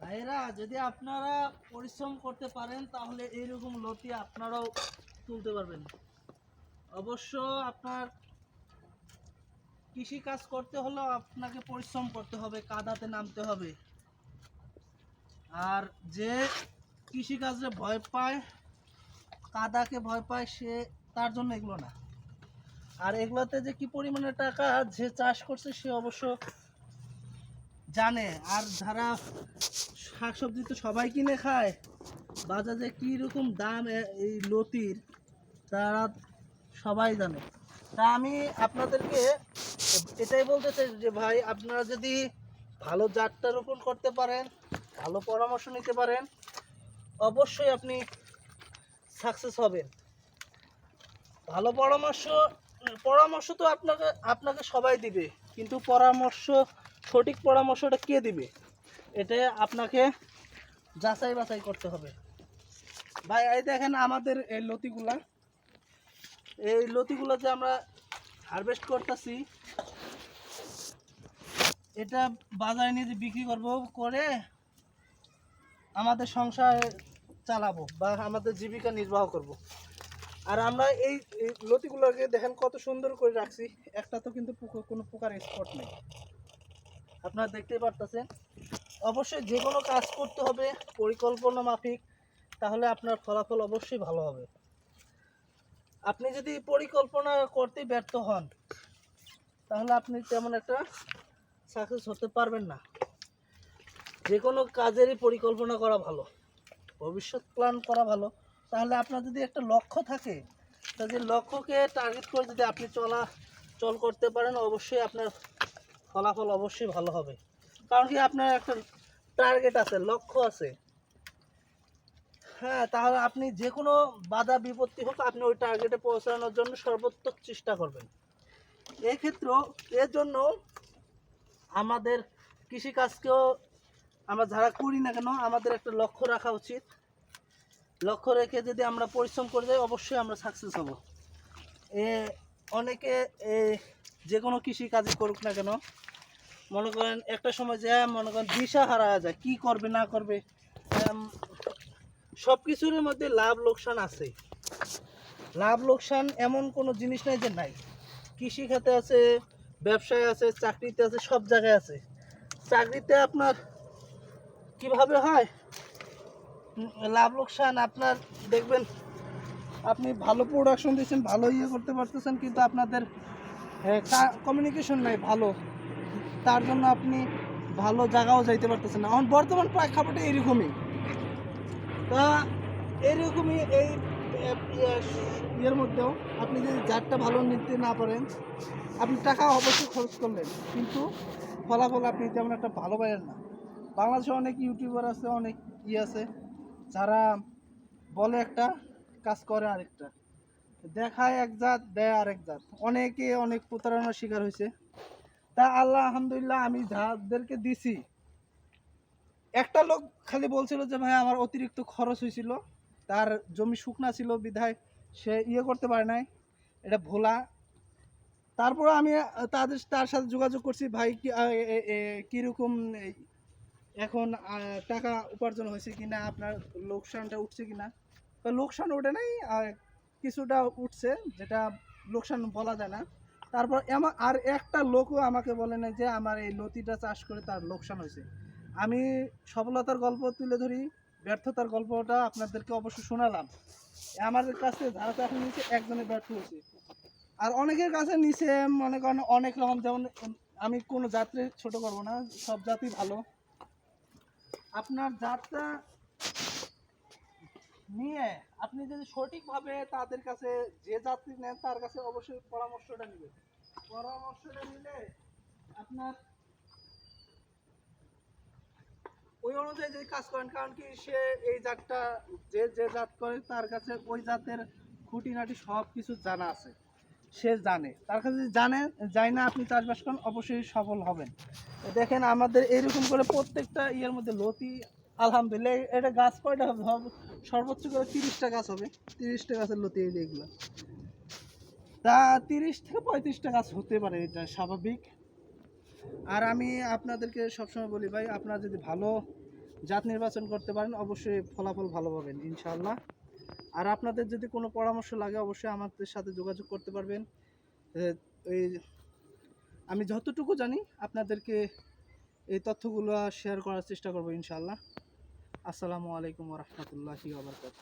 ভাইরা যদি আপনারা পরিশ্রম করতে পারেন, তাহলে এইরকম লতি আপনারাও তুলতে পারবেন। অবশ্য আপনার কৃষি কাজ করতে হলেও আপনাকে পরিশ্রম করতে হবে, কাদাতে নামতে হবে। আর যে কৃষিকাজে ভয় পায়, কাদাকে ভয় পায়, সে তার জন্য এগুলো না। আর এগুলোতে যে কি পরিমাণে টাকা যে চাষ করছে সে অবশ্য জানে। আর যারা শাকসবজি তো সবাই কিনে খায়, বাজারে কি রকম দাম এই লতির, তারা সবাই জানে। তা আমি আপনাদেরকে এটাই বলতে চাই যে ভাই, আপনারা যদি ভালো জাতটা রোপণ করতে পারেন, ভালো পরামর্শ নিতে পারেন, অবশ্যই আপনি সাকসেস হবেন। ভালো পরামর্শ পরামর্শ তো আপনাকে আপনাকে সবাই দিবে, কিন্তু পরামর্শ, সঠিক পরামর্শটা কে দিবে? এটা আপনাকে যাচাই বাছাই করতে হবে। ভাই, এই দেখেন আমাদের এই লতিগুলা। এই লতিগুলো যে আমরা হারভেস্ট করতেছি, এটা বাজারে নিয়ে বিক্রি করব, করে আমাদের সংসার চালাবো বা আমাদের জীবিকা নির্বাহ করব। আর আমরা এই লতিগুলোকে দেখেন কত সুন্দর করে রাখছি। একটা তো কিন্তু কোনো প্রকার স্পট নেই। আপনারা দেখতেই পারতেছেন। অবশ্যই যে কোনো কাজ করতে হবে, পরিকল্পনা মাফিক, তাহলে আপনার ফলাফল অবশ্যই ভালো হবে। আপনি যদি পরিকল্পনা করতে ব্যর্থ হন, তাহলে আপনি তেমন একটা সাকসেস হতে পারবেন না। যে কোনো কাজেরই পরিকল্পনা করা ভালো। ভবিষ্যৎ প্ল্যান করা ভালো। তাহলে আপনার যদি একটা লক্ষ্য থাকে, তা যে লক্ষ্যকে টার্গেট করে যদি আপনি চলা, চল করতে পারেন, অবশ্যই আপনার ফলাফল অবশ্যই ভালো হবে। কারণ কি আপনার একটা টার্গেট আছে, লক্ষ্য আছে। হ্যাঁ তাহলে আপনি যে কোনো বাধা বিপত্তি হোক, আপনি ওই টার্গেটে পৌঁছানোর জন্য সর্বোত্তক চেষ্টা করবেন। এক্ষেত্রেও এর জন্য আমাদের কৃষিকাজকেও আমরা যারা করি না কেন, আমাদের একটা লক্ষ্য রাখা উচিত। লক্ষ্য রেখে যদি আমরা পরিশ্রম করে যাই, অবশ্যই আমরা সাকসেস হব। এ, অনেকে, এ, যে কোনো কৃষি কাজই করুক না কেন, মনে করেন একটা সময় যায় মনে করেন দিশা হারা যায়, কি করবে, না করবে সব কিছুর মধ্যে লাভ লোকসান আছে। লাভ লোকসান এমন কোনো জিনিস নাই যে নাই। কৃষি খাতে আছে, ব্যবসায় আছে, চাকরিতে আছে, সব জায়গায় আছে। চাকরিতে আপনার কীভাবে হয়? লাভ লোকসান আপনার দেখবেন আপনি ভালো প্রোডাকশন দিচ্ছেন ভালো ইয়ে করতে পারতেছেন কিন্তু আপনাদের কমিউনিকেশন নাই ভালো। তার জন্য আপনি ভালো জায়গাও যাইতে পারতেছেন না। এখন বর্তমান প্রেক্ষাপটে এরকমই। তা এরকমই এই ইয়ে, ইয়ের মধ্যেও আপনি যদি জাতটা ভালো নিতে না পারেন আপনি টাকা অবশ্যই খরচ করলেন কিন্তু ফলাফল আপনি তেমন একটা ভালো পাইলেন না। বাংলাদেশে অনেক ইউটিউবার আছে অনেক ইয়ে আছে যারা বলে একটা, কাজ করে আরেকটা। দেখায় এক জাত, দেয় আরেক জাত। অনেকে অনেক প্রতারণার শিকার হয়েছে। তা আল্লাহ, আলহামদুলিল্লাহ, আমি যাদেরকে দিছি, একটা লোক খালি বলছিল যে, ভাই, আমার অতিরিক্ত খরচ হয়েছিল, তার জমি শুকনা ছিল, বিধায় সে ইয়ে করতে পারে নাই, এটা ভোলা। তারপর আমি তাদের, তার সাথে যোগাযোগ করছি, ভাই কীরকম এখন টাকা উপার্জন হয়েছে কিনা, আপনার লোকসানটা উঠছে কিনা? তো লোকসান ওঠে নাই কিছুটা উঠছে, যেটা লোকসান বলা যায় না। তারপর আর একটা লোকও আমাকে বলে না যে আমার এই লতিটা চাষ করে তার লোকসান হয়েছে। আমি সফলতার গল্প তুলে ধরি, ব্যর্থতার গল্পটা আপনাদেরকে অবশ্যই শোনালাম। আমাদের কাছে যারা চাকরি নিয়েছে, একজনে ব্যর্থ হয়েছে। আর অনেকের কাছে নিচে মনে করেন অনেক রকম, যেমন আমি কোনো যাত্রী ছোট করব না, সব জাতি ভালো। আপনার জাতটা নিয়ে আপনি যদি সঠিকভাবে তাদের কাছে যে যাত্রী নেন, তার কাছে অবশ্যই পরামর্শটা নেবেন। পরামর্শটা নিলে আপনার ওই অনুযায়ী যদি কাজ করেন, কারণ কি সে এই জাতটা, যে যে জাত করে, তার কাছে ওই জাতের খুঁটিনাটি সব কিছু জানা আছে। সে জানে। তার কাছে জানে যাই না আপনি চাষবাস করেন, অবশ্যই সফল হবেন। দেখেন আমাদের এরকম করে প্রত্যেকটা ইয়ের মধ্যে লতি, আলহামদুলিল্লাহ এটা গাছ কয়টা হবে? সর্বোচ্চ করে তিরিশটা গাছ হবে। তিরিশটা গাছের লতি এই এগুলো। তা তিরিশ থেকে পঁয়ত্রিশটা গাছ হতে পারে, এটা স্বাভাবিক। আর আমি আপনাদেরকে সবসময় বলি ভাই, আপনারা যদি ভালো জাত নির্বাচন করতে পারেন, অবশ্যই ফলাফল ভালো পাবেন, ইনশাআল্লাহ। আর আপনাদের যদি কোনো পরামর্শ লাগে, অবশ্যই আমাদের সাথে যোগাযোগ করতে পারবেন। এই আমি যতটুকু জানি, আপনাদেরকে এই তথ্যগুলো শেয়ার করার চেষ্টা করব ইনশাল্লাহ আসসালামু আলাইকুম রহমতুল্লাহি আবরকাত